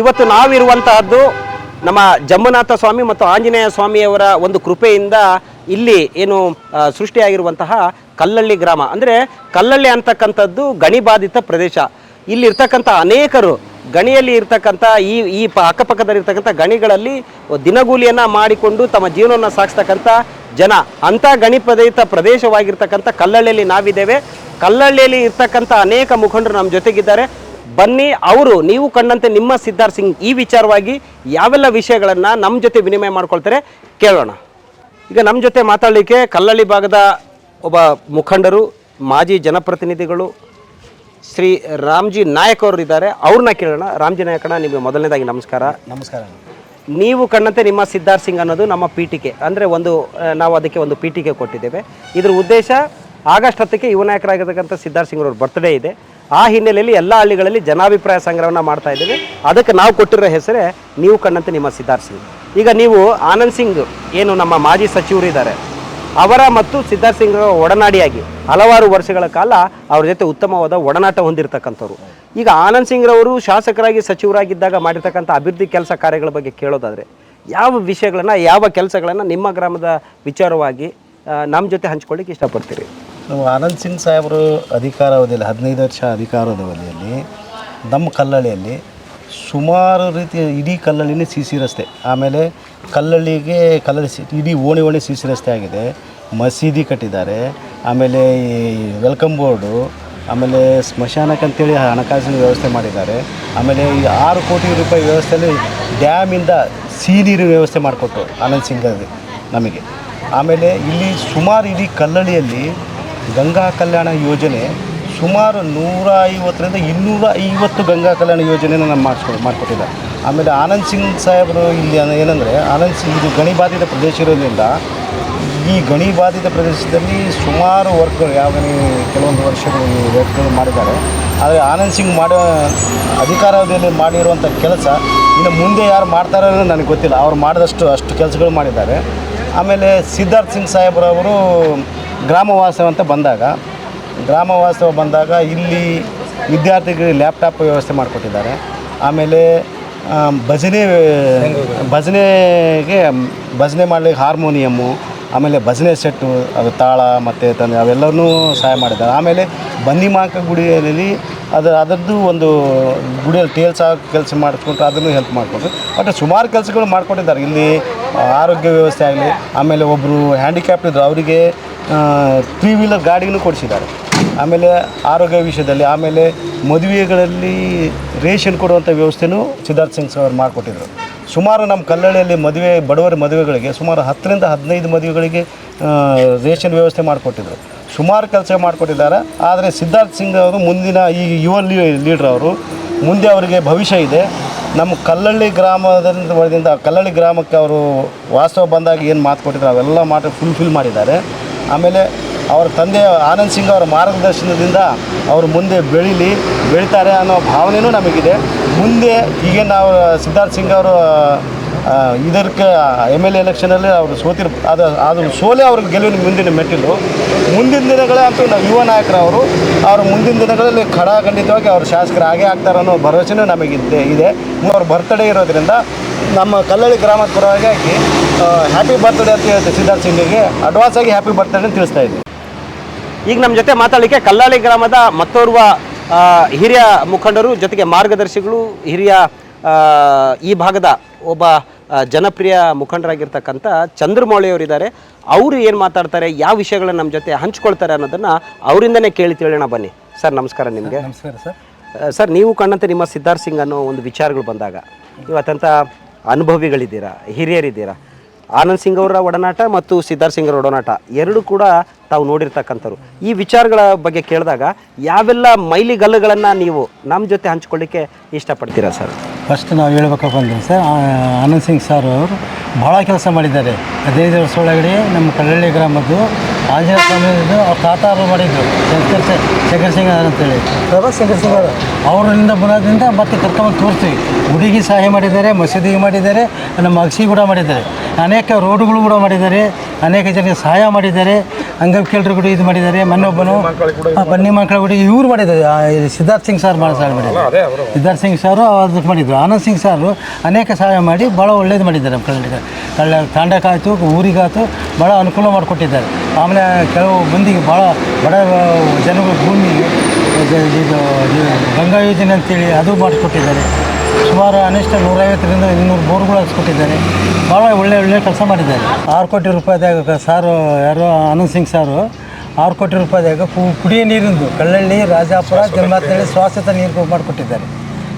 ಇವತ್ತು ನಾವಿರುವಂತಹದ್ದು ನಮ್ಮ ಜಮ್ಮನಾಥ ಸ್ವಾಮಿ ಮತ್ತು ಆಂಜನೇಯ ಸ್ವಾಮಿಯವರ ಒಂದು ಕೃಪೆಯಿಂದ ಇಲ್ಲಿ ಏನು ಸೃಷ್ಟಿಯಾಗಿರುವಂತಹ ಕಲ್ಲಳ್ಳಿ ಗ್ರಾಮ. ಅಂದರೆ ಕಲ್ಲಳ್ಳಿ ಅಂತಕ್ಕಂಥದ್ದು ಗಣಿಬಾಧಿತ ಪ್ರದೇಶ. ಇಲ್ಲಿರ್ತಕ್ಕಂಥ ಅನೇಕರು ಗಣಿಯಲ್ಲಿ ಇರ್ತಕ್ಕಂಥ ಈ ಈ ಪ, ಅಕ್ಕಪಕ್ಕದಲ್ಲಿರ್ತಕ್ಕಂಥ ಗಣಿಗಳಲ್ಲಿ ದಿನಗೂಲಿಯನ್ನು ಮಾಡಿಕೊಂಡು ತಮ್ಮ ಜೀವನವನ್ನು ಸಾಗಿಸ್ತಕ್ಕಂಥ ಜನ. ಅಂಥ ಗಣಿ ಪ್ರದೇಶ ಪ್ರದೇಶವಾಗಿರ್ತಕ್ಕಂಥ ಕಲ್ಲಳ್ಳಿಯಲ್ಲಿ ನಾವಿದ್ದೇವೆ. ಕಲ್ಲಳ್ಳಿಯಲ್ಲಿ ಇರ್ತಕ್ಕಂಥ ಅನೇಕ ಮುಖಂಡರು ನಮ್ಮ ಜೊತೆಗಿದ್ದಾರೆ. ಬನ್ನಿ ಅವರು ನೀವು ಕಂಡಂತೆ ನಿಮ್ಮ ಸಿದ್ಧಾರ್ಥ್ ಸಿಂಗ್ ಈ ವಿಚಾರವಾಗಿ ಯಾವೆಲ್ಲ ವಿಷಯಗಳನ್ನು ನಮ್ಮ ಜೊತೆ ವಿನಿಮಯ ಮಾಡ್ಕೊಳ್ತಾರೆ ಕೇಳೋಣ. ಈಗ ನಮ್ಮ ಜೊತೆ ಮಾತಾಡಲಿಕ್ಕೆ ಕಲ್ಲಳ್ಳಿ ಭಾಗದ ಒಬ್ಬ ಮುಖಂಡರು ಮಾಜಿ ಜನಪ್ರತಿನಿಧಿಗಳು ಶ್ರೀ ರಾಮ್ಜಿ ನಾಯಕ್ ಅವರು ಇದ್ದಾರೆ. ಅವ್ರನ್ನ ಕೇಳೋಣ. ರಾಮ್ಜಿ ನಾಯಕಣ್ಣ ನಿಮಗೆ ಮೊದಲನೇದಾಗಿ ನಮಸ್ಕಾರ. ನಮಸ್ಕಾರ. ನೀವು ಕಂಡಂತೆ ನಿಮ್ಮ ಸಿದ್ಧಾರ್ಥ್ ಸಿಂಗ್ ಅನ್ನೋದು ನಮ್ಮ ಪೀಠಿಕೆ. ಅಂದರೆ ಒಂದು ನಾವು ಅದಕ್ಕೆ ಒಂದು ಪೀಠಿಕೆ ಕೊಟ್ಟಿದ್ದೇವೆ. ಇದ್ರ ಉದ್ದೇಶ ಆಗಸ್ಟ್ ಹತ್ತಕ್ಕೆ ಯುವ ನಾಯಕರಾಗಿರ್ತಕ್ಕಂಥ ಸಿದ್ಧಾರ್ಥ್ ಸಿಂಗ್ ಅವ್ರ ಬರ್ತ್ಡೇ ಇದೆ. ಆ ಹಿನ್ನೆಲೆಯಲ್ಲಿ ಎಲ್ಲ ಹಳ್ಳಿಗಳಲ್ಲಿ ಜನಾಭಿಪ್ರಾಯ ಸಂಗ್ರಹವನ್ನು ಮಾಡ್ತಾ ಇದ್ದೀವಿ. ಅದಕ್ಕೆ ನಾವು ಕೊಟ್ಟಿರೋ ಹೆಸರೇ ನೀವು ಕಣ್ಣಂತೆ ನಿಮ್ಮ ಸಿದ್ಧಾರ್ಥ್ ಸಿಂಗ್. ಈಗ ನೀವು ಆನಂದ್ ಸಿಂಗ್ ಏನು ನಮ್ಮ ಮಾಜಿ ಸಚಿವರು ಇದ್ದಾರೆ. ಅವರ ಮತ್ತು ಸಿದ್ಧಾರ್ಥ್ ಸಿಂಗ್ ಒಡನಾಡಿಯಾಗಿ ಹಲವಾರು ವರ್ಷಗಳ ಕಾಲ ಅವ್ರ ಜೊತೆ ಉತ್ತಮವಾದ ಒಡನಾಟ ಹೊಂದಿರತಕ್ಕಂಥವ್ರು. ಈಗ ಆನಂದ್ ಸಿಂಗ್ ರವರು ಶಾಸಕರಾಗಿ ಸಚಿವರಾಗಿದ್ದಾಗ ಮಾಡಿರ್ತಕ್ಕಂಥ ಅಭಿವೃದ್ಧಿ ಕೆಲಸ ಕಾರ್ಯಗಳ ಬಗ್ಗೆ ಕೇಳೋದಾದರೆ ಯಾವ ವಿಷಯಗಳನ್ನು, ಯಾವ ಕೆಲಸಗಳನ್ನು ನಿಮ್ಮ ಗ್ರಾಮದ ವಿಚಾರವಾಗಿ ನಮ್ಮ ಜೊತೆ ಹಂಚ್ಕೊಳ್ಳಿಕ್ಕೆ ಇಷ್ಟಪಡ್ತೀರಿ? ನಾವು ಆನಂದ್ ಸಿಂಗ್ ಸಾಹೇಬರು ಅಧಿಕಾರಾವಧಿಯಲ್ಲಿ ಹದಿನೈದು ವರ್ಷ ಅಧಿಕಾರಾವಧಿಯಲ್ಲಿ ನಮ್ಮ ಕಲ್ಲಳ್ಳಿಯಲ್ಲಿ ಸುಮಾರು ರೀತಿಯ ಇಡೀ ಕಲ್ಲಳ್ಳಿನೇ ಸಿ ಸಿ ರಸ್ತೆ, ಆಮೇಲೆ ಕಲ್ಲಳ್ಳಿಗೆ ಕಲ್ಲಳ್ಳಿ ಸಿ ಇಡೀ ಓಣಿ ಓಣಿ ಸಿ ಸಿ ರಸ್ತೆ ಆಗಿದೆ, ಮಸೀದಿ ಕಟ್ಟಿದ್ದಾರೆ, ಆಮೇಲೆ ಈ ವೆಲ್ಕಮ್ ಬೋರ್ಡು, ಆಮೇಲೆ ಸ್ಮಶಾನಕ್ಕಂತೇಳಿ ಹಣಕಾಸಿನ ವ್ಯವಸ್ಥೆ ಮಾಡಿದ್ದಾರೆ, ಆಮೇಲೆ ಈ ಆರು ಕೋಟಿ ರೂಪಾಯಿ ವ್ಯವಸ್ಥೆಯಲ್ಲಿ ಡ್ಯಾಮಿಂದ ಸಿ ನೀರಿನ ವ್ಯವಸ್ಥೆ ಮಾಡಿಕೊಟ್ರು ಆನಂದ್ ಸಿಂಗ್ ನಮಗೆ. ಆಮೇಲೆ ಇಲ್ಲಿ ಸುಮಾರು ಇಡೀ ಕಲ್ಲಳ್ಳಿಯಲ್ಲಿ ಗಂಗಾ ಕಲ್ಯಾಣ ಯೋಜನೆ ಸುಮಾರು ನೂರ ಐವತ್ತರಿಂದ ಇನ್ನೂರ ಐವತ್ತು ಗಂಗಾ ಕಲ್ಯಾಣ ಯೋಜನೆನ ನಾನು ಮಾಡಿಸ್ಕೊ ಮಾಡಿಕೊಟ್ಟಿದ್ದಾರೆ. ಆಮೇಲೆ ಆನಂದ್ ಸಿಂಗ್ ಸಾಹೇಬರು ಇಲ್ಲಿ ಏನಂದರೆ ಆನಂದ್ ಸಿಂಗ್ ಇದು ಗಣಿ ಬಾಧಿತ ಪ್ರದೇಶ ಇರೋದ್ರಿಂದ ಈ ಗಣಿ ಬಾಧಿತ ಪ್ರದೇಶದಲ್ಲಿ ಸುಮಾರು ವರ್ಕ್ಗಳು ಯಾವ ಕೆಲವೊಂದು ವರ್ಷಗಳು ವರ್ಕ್ಗಳು ಮಾಡಿದ್ದಾರೆ. ಆದರೆ ಆನಂದ್ ಸಿಂಗ್ ಮಾಡೋ ಅಧಿಕಾರದಲ್ಲಿ ಮಾಡಿರುವಂಥ ಕೆಲಸ ಇನ್ನು ಮುಂದೆ ಯಾರು ಮಾಡ್ತಾರೋ ಅನ್ನೋದು ನನಗೆ ಗೊತ್ತಿಲ್ಲ. ಅವ್ರು ಮಾಡಿದಷ್ಟು ಅಷ್ಟು ಕೆಲಸಗಳು ಮಾಡಿದ್ದಾರೆ. ಆಮೇಲೆ ಸಿದ್ಧಾರ್ಥ್ ಸಿಂಗ್ ಸಾಹೇಬ್ರವರು ಗ್ರಾಮವಾಸ ಅಂತ ಬಂದಾಗ ಗ್ರಾಮವಾಸ ಬಂದಾಗ ಇಲ್ಲಿ ವಿದ್ಯಾರ್ಥಿಗಳಿಗೆ ಲ್ಯಾಪ್ಟಾಪ್ ವ್ಯವಸ್ಥೆ ಮಾಡಿಕೊಟ್ಟಿದ್ದಾರೆ. ಆಮೇಲೆ ಭಜನೆ, ಭಜನೆಗೆ, ಭಜನೆ ಮಾಡಲಿಕ್ಕೆ ಹಾರ್ಮೋನಿಯಮ್ಮು, ಆಮೇಲೆ ಭಜನೆ ಸೆಟ್ಟು, ಅದು ತಾಳ ಮತ್ತು ತಂದೆ ಅವೆಲ್ಲವನ್ನೂ ಸಹಾಯ ಮಾಡಿದ್ದಾರೆ. ಆಮೇಲೆ ಬನ್ನಿಮಾಕ ಗುಡಿಯಲ್ಲಿ ಅದು ಅದರದ್ದು ಒಂದು ಗುಡಿಯಲ್ಲಿ ಟೇಲ್ಸ್ ಕೆಲಸ ಮಾಡಿಸ್ಕೊಂಡು ಅದನ್ನು ಹೆಲ್ಪ್ ಮಾಡಿಕೊಂಡು ಬಟ್ ಸುಮಾರು ಕೆಲಸಗಳು ಮಾಡಿಕೊಟ್ಟಿದ್ದಾರೆ. ಇಲ್ಲಿ ಆರೋಗ್ಯ ವ್ಯವಸ್ಥೆ ಆಗಲಿ, ಆಮೇಲೆ ಒಬ್ಬರು ಹ್ಯಾಂಡಿಕ್ಯಾಪ್ಟ್ ಇದ್ದರು ಅವರಿಗೆ ತ್ರೀ ವೀಲರ್ ಗಾಡಿನೂ ಕೊಡಿಸಿದ್ದಾರೆ. ಆಮೇಲೆ ಆರೋಗ್ಯ ವಿಷಯದಲ್ಲಿ, ಆಮೇಲೆ ಮದುವೆಗಳಲ್ಲಿ ರೇಷನ್ ಕೊಡುವಂಥ ವ್ಯವಸ್ಥೆನೂ ಸಿದ್ಧಾರ್ಥ ಸಿಂಗ್ ಅವರು ಮಾಡಿಕೊಟ್ಟಿದ್ರು. ಸುಮಾರು ನಮ್ಮ ಕಲ್ಲಳ್ಳಿಯಲ್ಲಿ ಮದುವೆ, ಬಡವರ ಮದುವೆಗಳಿಗೆ ಸುಮಾರು ಹತ್ತರಿಂದ ಹದಿನೈದು ಮದುವೆಗಳಿಗೆ ರೇಷನ್ ವ್ಯವಸ್ಥೆ ಮಾಡಿಕೊಟ್ಟಿದ್ರು. ಸುಮಾರು ಕೆಲಸ ಮಾಡಿಕೊಟ್ಟಿದ್ದಾರೆ. ಆದರೆ ಸಿದ್ಧಾರ್ಥ್ ಸಿಂಗ್ ಅವರು ಮುಂದಿನ ಈ ಯುವ ಲೀಡ್ರ್ ಅವರು ಮುಂದೆ ಅವರಿಗೆ ಭವಿಷ್ಯ ಇದೆ. ನಮ್ಮ ಕಲ್ಲಳ್ಳಿ ಗ್ರಾಮದಿಂದ ಒಳಗಿಂದ, ಕಲ್ಲಳ್ಳಿ ಗ್ರಾಮಕ್ಕೆ ಅವರು ವಾಸ್ತವ ಬಂದಾಗ ಏನು ಮಾತು ಕೊಟ್ಟಿದ್ರು, ಅವೆಲ್ಲ ಮಾತು ಫುಲ್ಫಿಲ್ ಮಾಡಿದ್ದಾರೆ. ಆಮೇಲೆ ಅವರ ತಂದೆ ಆನಂದ್ ಸಿಂಗ್ ಅವರ ಮಾರ್ಗದರ್ಶನದಿಂದ ಅವರು ಮುಂದೆ ಬೆಳೀಲಿ, ಬೆಳೀತಾರೆ ಅನ್ನೋ ಭಾವನೆಯೂ ನಮಗಿದೆ. ಮುಂದೆ ಈಗ ನಾವು, ಸಿದ್ಧಾರ್ಥ್ ಸಿಂಗ್ ಅವರು ಇದಕ್ಕೆ ಎಂ ಎಲ್ ಎ ಎಲೆಕ್ಷನಲ್ಲಿ ಅವರು ಸೋತಿರ್, ಅದು ಅದು ಸೋಲೆ ಅವ್ರಿಗೆ ಗೆಲುವಿನ ಮುಂದಿನ ಮೆಟ್ಟಿಲು. ಮುಂದಿನ ದಿನಗಳೇ ಅಂತೂ ನಾವು ಯುವ ನಾಯಕರವರು ಅವರು ಮುಂದಿನ ದಿನಗಳಲ್ಲಿ ಖಡಾಖಂಡಿತವಾಗಿ ಅವರು ಶಾಸಕರು ಹಾಗೆ ಆಗ್ತಾರೆ ಅನ್ನೋ ಭರವಸೆನೂ ನಮಗಿದೆ ಇದೆ. ಅವ್ರ ಬರ್ತಡೇ ಇರೋದ್ರಿಂದ ನಮ್ಮ ಕಲ್ಲಳ್ಳಿ ಗ್ರಾಮದ ಪರವಾಗಿ ಹ್ಯಾಪಿ ಬರ್ತ್ಡೇ ಅಂತ ಹೇಳ್ತೀವಿ ಸಿದ್ಧಾರ್ಥ್ ಸಿಂಗಿಗೆ ಅಡ್ವಾನ್ಸ್ ಆಗಿ ಹ್ಯಾಪಿ ಬರ್ತ್ಡೇ ಅಂತ ತಿಳಿಸ್ತಾ ಇದ್ದೀವಿ ಈಗ ನಮ್ಮ ಜೊತೆ ಮಾತಾಡಲಿಕ್ಕೆ ಕಲ್ಲಾಳಿ ಗ್ರಾಮದ ಮತ್ತೋರ್ವ ಹಿರಿಯ ಮುಖಂಡರು ಜೊತೆಗೆ ಮಾರ್ಗದರ್ಶಿಗಳು ಹಿರಿಯ ಈ ಭಾಗದ ಒಬ್ಬ ಜನಪ್ರಿಯ ಮುಖಂಡರಾಗಿರ್ತಕ್ಕಂಥ ಚಂದ್ರಮೌಳಿಯವರಿದ್ದಾರೆ ಅವರು ಏನು ಮಾತಾಡ್ತಾರೆ ಯಾವ ವಿಷಯಗಳನ್ನ ನಮ್ಮ ಜೊತೆ ಹಂಚ್ಕೊಳ್ತಾರೆ ಅನ್ನೋದನ್ನು ಅವರಿಂದನೇ ಕೇಳಿ ತಿಳಿಯೋಣ ಬನ್ನಿ. ಸರ್ ನಮಸ್ಕಾರ ನಿಮಗೆ. ನಮಸ್ಕಾರ ಸರ್. ಸರ್ ನೀವು ಕಂಡಂತೆ ನಿಮ್ಮ ಸಿದ್ಧಾರ್ಥ ಸಿಂಗ್ ಅನ್ನೋ ಒಂದು ವಿಚಾರಗಳು ಬಂದಾಗ ನೀವು ಅತ್ಯಂತ ಅನುಭವಿಗಳಿದ್ದೀರಾ ಹಿರಿಯರಿದ್ದೀರಾ? ಆನಂದ್ ಸಿಂಗ್ ಅವರ ಒಡನಾಟ ಮತ್ತು ಸಿದ್ಧಾರ್ಥ್ ಸಿಂಗ್ ಅವರ ಒಡನಾಟ. ಎರಡು ಕೂಡ ತಾವು ನೋಡಿರ್ತಕ್ಕಂಥವ್ರು. ಈ ವಿಚಾರಗಳ ಬಗ್ಗೆ ಕೇಳಿದಾಗ ಯಾವೆಲ್ಲ ಮೈಲಿಗಲ್ಲುಗಳನ್ನು ನೀವು ನಮ್ಮ ಜೊತೆ ಹಂಚ್ಕೊಳ್ಳಿಕ್ಕೆ ಇಷ್ಟಪಡ್ತೀರಾ ಸರ್? ಫಸ್ಟ್ ನಾವು ಹೇಳ್ಬೇಕಪ್ಪ ಅಂದರೆ ಸರ್ ಆನಂದ್ ಸಿಂಗ್ ಸರ್ ಅವರು ಭಾಳ ಕೆಲಸ ಮಾಡಿದ್ದಾರೆ. ಹದಿನೈದು ವರ್ಷ ಒಳಗಡೆ ನಮ್ಮ ಕಲ್ಲಳ್ಳಿ ಗ್ರಾಮದ್ದು ಆಂಜನೇಯ ಸ್ವಾಮಿದು ಅವ್ರ ತಾತ ಅವರು ಮಾಡಿದ್ರು ಶಂಕರ್ ಶಂಕರ್ ಸಿಂಗ್ ಅಂತೇಳಿ. ಶಂಕರ್ ಸಿಂಗ್ ಅವರು. ಅವರಿಂದ ಬರೋದ್ರಿಂದ ಮತ್ತೆ ಕರ್ಕೊಂಡು ತೋರಿಸ್ತೀವಿ. ಹುಡುಗಿ ಸಹಾಯ ಮಾಡಿದ್ದಾರೆ ಮಸೀದಿಗೆ ಮಾಡಿದ್ದಾರೆ ನಮ್ಮ ಅಗಸಿ ಕೂಡ ಮಾಡಿದ್ದಾರೆ. ಅನೇಕ ರೋಡ್ಗಳು ಕೂಡ ಮಾಡಿದ್ದಾರೆ ಅನೇಕ ಜನರಿಗೆ ಸಹಾಯ ಮಾಡಿದ್ದಾರೆ ಅಂಗವಿಕಲರು ಕೂಡ ಇದು ಮಾಡಿದ್ದಾರೆ ಮನ್ನೊಬ್ಬನು ಬನ್ನಿ ಮಕ್ಕಳ ಕೂಡ ಇವ್ರು ಮಾಡಿದ್ದಾರೆ ಸಿದ್ಧಾರ್ಥ್ ಸಿಂಗ್ ಸರ್ ಮಾಡಿ ಸಹಾಯ ಮಾಡಿದ್ದಾರೆ. ಸಿದ್ಧಾರ್ಥ್ ಸಿಂಗ್ ಸರ್ ಅದಕ್ಕೆ ಮಾಡಿದ್ರು ಆನಂದ್ ಸಿಂಗ್ ಸರ್ ಅನೇಕ ಸಹಾಯ ಮಾಡಿ ಭಾಳ ಒಳ್ಳೇದು ಮಾಡಿದ್ದಾರೆ ನಮ್ಮ ಕನ್ನಡಿಗ ಕಳ್ಳ ತಾಂಡಕ್ಕಾಯಿತು ಊರಿಗಾಯ್ತು ಭಾಳ ಅನುಕೂಲ ಮಾಡಿಕೊಟ್ಟಿದ್ದಾರೆ. ಆಮೇಲೆ ಕೆಲವು ಮಂದಿಗೆ ಭಾಳ ಬಡ ಜನಗಳ ಭೂಮಿ ಇದು ಗಂಗಾ ಯೋಜನೆ ಅಂತೇಳಿ ಅದು ಮಾಡಿಕೊಟ್ಟಿದ್ದಾರೆ. ಸುಮಾರು ಅನಿಷ್ಟ ನೂರೈವತ್ತರಿಂದ ಇನ್ನೂರು ಬೋರ್ಗಳು ಹಚ್ಕೊಟ್ಟಿದ್ದಾರೆ ಭಾಳ ಒಳ್ಳೆ ಒಳ್ಳೆ ಕೆಲಸ ಮಾಡಿದ್ದಾರೆ. ಆರು ಕೋಟಿ ರೂಪಾಯಿದಾಗ ಸಾರು ಯಾರು ಆನಂದ್ ಸಿಂಗ್ ಸಾರು ಆರು ಕೋಟಿ ರೂಪಾಯಿದಾಗ ಕು ಕುಡಿಯೋ ನೀರಿಂದು ಕಳ್ಳಳ್ಳಿ ರಾಜಾಪುರ ಜನ್ಮಾತಳ್ಳಿ ಸ್ವಾಸ್ಥ್ಯ ನೀರು ಮಾಡಿಕೊಟ್ಟಿದ್ದಾರೆ.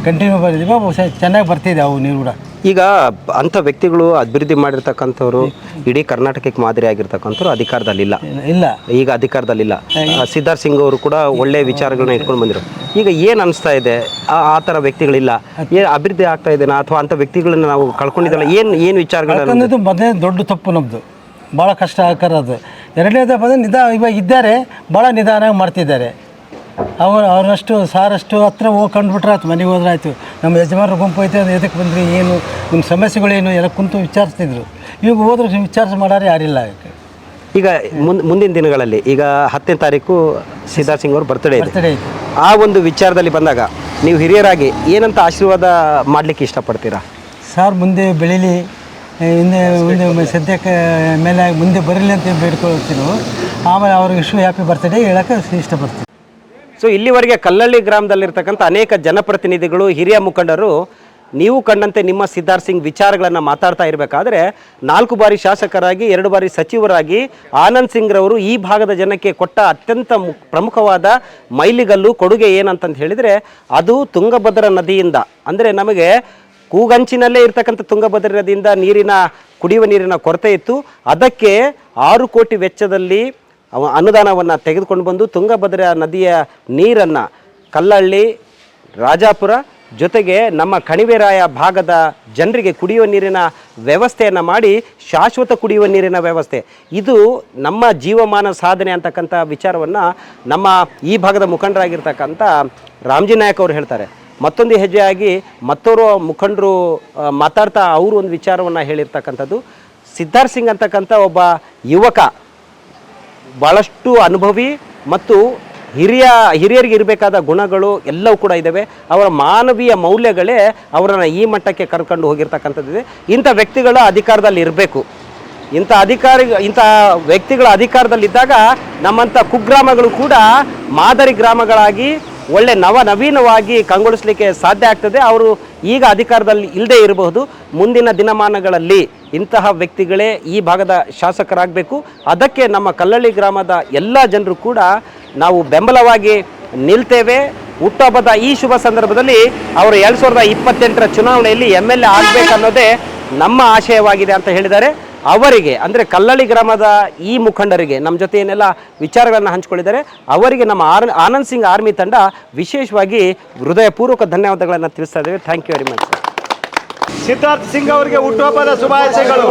ಕಂಟಿನ್ಯೂ ಬಂದಿದ್ದೀವಿ ಚೆನ್ನಾಗಿ ಬರ್ತಿದೆ ಅವು ನೀರು ಕೂಡ. ಈಗ ಅಂಥ ವ್ಯಕ್ತಿಗಳು ಅಭಿವೃದ್ಧಿ ಮಾಡಿರ್ತಕ್ಕಂಥವ್ರು ಇಡೀ ಕರ್ನಾಟಕಕ್ಕೆ ಮಾದರಿ ಆಗಿರ್ತಕ್ಕಂಥವ್ರು ಅಧಿಕಾರದಲ್ಲಿಲ್ಲ. ಇಲ್ಲ. ಈಗ ಅಧಿಕಾರದಲ್ಲಿಲ್ಲ. ಸಿದ್ಧಾರ್ಥ ಸಿಂಗ್ ಅವರು ಕೂಡ ಒಳ್ಳೆ ವಿಚಾರಗಳನ್ನ ಇಟ್ಕೊಂಡು ಬಂದರು. ಈಗ ಏನು ಅನಿಸ್ತಾ ಇದೆ? ಆ ಆ ಥರ ವ್ಯಕ್ತಿಗಳಿಲ್ಲ. ಏನು ಅಭಿವೃದ್ಧಿ ಆಗ್ತಾ ಇದೆನಾ? ಅಥವಾ ಅಂಥ ವ್ಯಕ್ತಿಗಳನ್ನ ನಾವು ಕಳ್ಕೊಂಡಿದ್ದಲ್ಲ? ಏನು ಏನು ವಿಚಾರಗಳು ಮೊದಲೇ ದೊಡ್ಡ ತಪ್ಪು ನಮ್ಮದು ಭಾಳ ಕಷ್ಟ ಆಕಾರ ಅದು. ಎರಡನೇದು ಬಂದರೆ ನಿಧಾನ ಇವಾಗ ಇದ್ದಾರೆ ಭಾಳ ನಿಧಾನವಾಗಿ ಮಾಡ್ತಿದ್ದಾರೆ. ಅವ್ರು ಅವ್ರಷ್ಟು ಸಾರಷ್ಟು ಹತ್ರ ಹೋಗಿ ಕಂಡುಬಿಟ್ರೆ ಆಯ್ತು ಮನೆಗೆ ಹೋದ್ರೆ ಆಯಿತು. ನಮ್ಮ ಯಜಮಾನ್ರ ಗುಂಪು ಐತೆ ಅದು ಎದಕ್ಕೆ ಬಂದ್ರಿ ಏನು ನಿಮ್ಮ ಸಮಸ್ಯೆಗಳೇನು ಎಲ್ಲ ಕುಂತು ವಿಚಾರಿಸ್ತಿದ್ರು. ಇವಾಗ ಹೋದ್ರೆ ವಿಚಾರ ಮಾಡೋರು ಯಾರಿಲ್ಲ ಈಗ ಮುಂದ್ ಮುಂದಿನ ದಿನಗಳಲ್ಲಿ ಈಗ ಹತ್ತನೇ ತಾರೀಕು ಸಿದ್ಧಾರ್ಥ್ ಸಿಂಗ್ ಅವರು ಬರ್ತ್ಡೇ ಇದೆ. ಆ ಒಂದು ವಿಚಾರದಲ್ಲಿ ಬಂದಾಗ ನೀವು ಹಿರಿಯರಾಗಿ ಏನಂತ ಆಶೀರ್ವಾದ ಮಾಡಲಿಕ್ಕೆ ಇಷ್ಟಪಡ್ತೀರಾ? ಸರ್ ಮುಂದೆ ಬೆಳೀಲಿ ಹಿಂದೆ ಮುಂದೆ ಸದ್ಯಕ್ಕೆ ಮೇಲೆ ಮುಂದೆ ಬರಲಿ ಅಂತ ಬೇಡ್ಕೊಳ್ತೀವಿ ಆಮೇಲೆ ಅವ್ರಿಗೆ ಇಶ್ಯೂ ಹ್ಯಾಪಿ ಬರ್ತಡೇ ಹೇಳೋಕ್ಕೆ ಇಷ್ಟಪಡ್ತೀನಿ. ಸೊ ಇಲ್ಲಿವರೆಗೆ ಕಲ್ಲಳ್ಳಿ ಗ್ರಾಮದಲ್ಲಿರ್ತಕ್ಕಂಥ ಅನೇಕ ಜನಪ್ರತಿನಿಧಿಗಳು, ಹಿರಿಯ ಮುಖಂಡರು, ನೀವು ಕಂಡಂತೆ ನಿಮ್ಮ ಸಿದ್ಧಾರ್ ಸಿಂಗ್ ವಿಚಾರಗಳನ್ನು ಮಾತಾಡ್ತಾ ಇರಬೇಕಾದ್ರೆ, ನಾಲ್ಕು ಬಾರಿ ಶಾಸಕರಾಗಿ, ಎರಡು ಬಾರಿ ಸಚಿವರಾಗಿ ಆನಂದ್ ಸಿಂಗ್ ರವರು ಈ ಭಾಗದ ಜನಕ್ಕೆ ಕೊಟ್ಟ ಅತ್ಯಂತ ಪ್ರಮುಖವಾದ ಮೈಲಿಗಲ್ಲು, ಕೊಡುಗೆ ಏನಂತಂತ ಹೇಳಿದರೆ, ಅದು ತುಂಗಭದ್ರಾ ನದಿಯಿಂದ, ಅಂದರೆ ನಮಗೆ ಕೂಗಂಚಿನಲ್ಲೇ ಇರ್ತಕ್ಕಂಥ ತುಂಗಭದ್ರಾ ನದಿಯಿಂದ ನೀರಿನ ಕುಡಿಯುವ ನೀರಿನ ಕೊರತೆ ಇತ್ತು. ಅದಕ್ಕೆ ಆರು ಕೋಟಿ ವೆಚ್ಚದಲ್ಲಿ ಅನುದಾನವನ್ನು ತೆಗೆದುಕೊಂಡು ಬಂದು ತುಂಗಭದ್ರಾ ನದಿಯ ನೀರನ್ನು ಕಲ್ಲಳ್ಳಿ, ರಾಜಾಪುರ ಜೊತೆಗೆ ನಮ್ಮ ಕಣಿವೆರಾಯ ಭಾಗದ ಜನರಿಗೆ ಕುಡಿಯುವ ನೀರಿನ ವ್ಯವಸ್ಥೆಯನ್ನು ಮಾಡಿ ಶಾಶ್ವತ ಕುಡಿಯುವ ನೀರಿನ ವ್ಯವಸ್ಥೆ. ಇದು ನಮ್ಮ ಜೀವಮಾನ ಸಾಧನೆ ಅಂತಕ್ಕಂಥ ವಿಚಾರವನ್ನು ನಮ್ಮ ಈ ಭಾಗದ ಮುಖಂಡರಾಗಿರ್ತಕ್ಕಂಥ ರಾಮ್ಜಿ ನಾಯಕ್ ಅವರು ಹೇಳ್ತಾರೆ. ಮತ್ತೊಂದು ಹೆಜ್ಜೆಯಾಗಿ ಮತ್ತೋರು ಮುಖಂಡರು ಮಾತಾಡ್ತಾ ಅವರು ಒಂದು ವಿಚಾರವನ್ನು ಹೇಳಿರ್ತಕ್ಕಂಥದ್ದು. ಸಿದ್ಧಾರ್ಥ್ ಸಿಂಗ್ ಅಂತಕ್ಕಂಥ ಒಬ್ಬ ಯುವಕ ಭಾಳಷ್ಟು ಅನುಭವಿ ಮತ್ತು ಹಿರಿಯ, ಹಿರಿಯರಿಗೆ ಇರಬೇಕಾದ ಗುಣಗಳು ಎಲ್ಲವೂ ಕೂಡ ಇದ್ದಾವೆ. ಅವರ ಮಾನವೀಯ ಮೌಲ್ಯಗಳೇ ಅವರನ್ನು ಈ ಮಟ್ಟಕ್ಕೆ ಕರ್ಕೊಂಡು ಹೋಗಿರ್ತಕ್ಕಂಥದ್ದಿದೆ ಇಂಥ ವ್ಯಕ್ತಿಗಳು ಅಧಿಕಾರದಲ್ಲಿ ಇರಬೇಕು. ಇಂಥ ಅಧಿಕಾರಿ, ಇಂಥ ವ್ಯಕ್ತಿಗಳ ಅಧಿಕಾರದಲ್ಲಿದ್ದಾಗ ನಮ್ಮಂಥ ಕುಗ್ರಾಮಗಳು ಕೂಡ ಮಾದರಿ ಗ್ರಾಮಗಳಾಗಿ ಒಳ್ಳೆ ನವ ನವೀನವಾಗಿ ಕಂಗೊಳಿಸಲಿಕ್ಕೆ ಸಾಧ್ಯ ಆಗ್ತದೆ. ಅವರು ಈಗ ಅಧಿಕಾರದಲ್ಲಿ ಇಲ್ಲದೆ ಇರಬಹುದು. ಮುಂದಿನ ದಿನಮಾನಗಳಲ್ಲಿ ಇಂತಹ ವ್ಯಕ್ತಿಗಳೇ ಈ ಭಾಗದ ಶಾಸಕರಾಗಬೇಕು. ಅದಕ್ಕೆ ನಮ್ಮ ಕಲ್ಲಳ್ಳಿ ಗ್ರಾಮದ ಎಲ್ಲ ಜನರು ಕೂಡ ನಾವು ಬೆಂಬಲವಾಗಿ ನಿಲ್ತೇವೆ. ಹುಟ್ಟಹಬ್ಬದ ಈ ಶುಭ ಸಂದರ್ಭದಲ್ಲಿ ಅವರು ಎರಡು ಸಾವಿರದ ಇಪ್ಪತ್ತೆಂಟರ ಚುನಾವಣೆಯಲ್ಲಿ ಎಂ ಎಲ್ ಎ ಆಗಬೇಕನ್ನೋದೇ ನಮ್ಮ ಆಶಯವಾಗಿದೆ ಅಂತ ಹೇಳಿದ್ದಾರೆ. ಅವರಿಗೆ, ಅಂದರೆ ಕಲ್ಲಳ್ಳಿ ಗ್ರಾಮದ ಈ ಮುಖಂಡರಿಗೆ ನಮ್ಮ ಜೊತೆ ಏನೆಲ್ಲ ವಿಚಾರಗಳನ್ನು ಹಂಚಿಕೊಂಡಿದ್ದಾರೆ, ಅವರಿಗೆ ನಮ್ಮ ಆರ್, ಆನಂದ್ ಸಿಂಗ್ ಆರ್ಮಿ ತಂಡ ವಿಶೇಷವಾಗಿ ಹೃದಯಪೂರ್ವಕ ಧನ್ಯವಾದಗಳನ್ನು ತಿಳಿಸ್ತಾ ಇದ್ದೇವೆ. Thank you very much Siddharth Singh ಅವರಿಗೆ ಹುಟ್ಟುಹಬ್ಬದ ಶುಭಾಶಯಗಳು.